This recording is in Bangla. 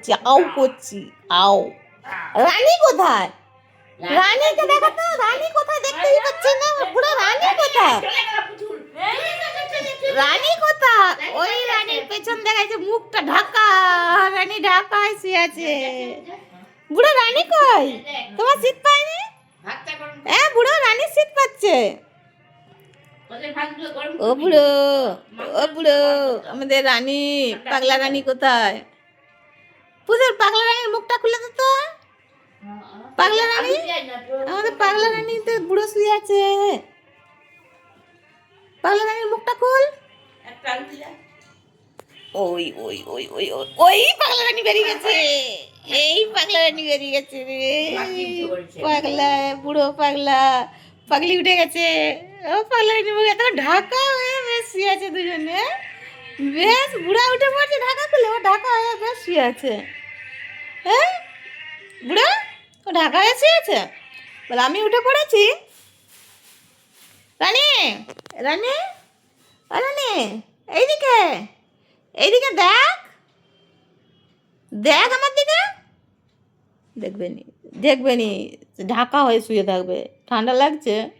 করছি আউ করছি আও রানী কোথায়? রানীকে দেখো তো, রানী কোথায় দেখতেই পাচ্ছি না পুরো রানী কোথায়? রানী কোথায়? ওই রানীর পেছন দেখাচ্ছে মুখটা ঢাকা, রানী ঢাকায় শুয়ে আছে। বুড়ো রানী কই? তোমার শীত পায়নি হ্যাঁ বুড়ো রানী শীত পাচ্ছে। ও বুড়ো ও বুড়ো, আমাদের রানী, পাগলা রানী কোথায়? পুজোর পাগলা রানীর মুখটা খুলে দে তো। পাগলা রানী? আমাদের পাগলা রানী তো বুড়ো শুয়ে আছে। পাগলা রানীর মুখটা খুল। ওই ওই ওই ওই ওই ওই পাগলা রানী বেরিয়ে গেছে। এই পাগলা রানী বেরিয়ে গেছে রে। পাগলা বুড়ো পাগলা পাগলি উঠে গেছে। ও পাগলা রানী মুখে এত ঢাকা হয়ে বেশ শুয়ে আছে দুজনে। বেশ, বুড়া উঠে পড়ছে, ঢাকা খুলে, ও ঢাকা হয়ে বেশ শুয়ে আছে। হ্যাঁ? বুড়া, ও ঢাকা হয়ে শুয়ে আছে? বলে, আমি উঠে পড়েছি। রানী রানী রানী, এইদিকে এইদিকে দেখ। দেখ আমার দিকে। দেখবে নি, দেখবে ঢাকা হয়ে শুয়ে থাকবে। ঠান্ডা লাগছে?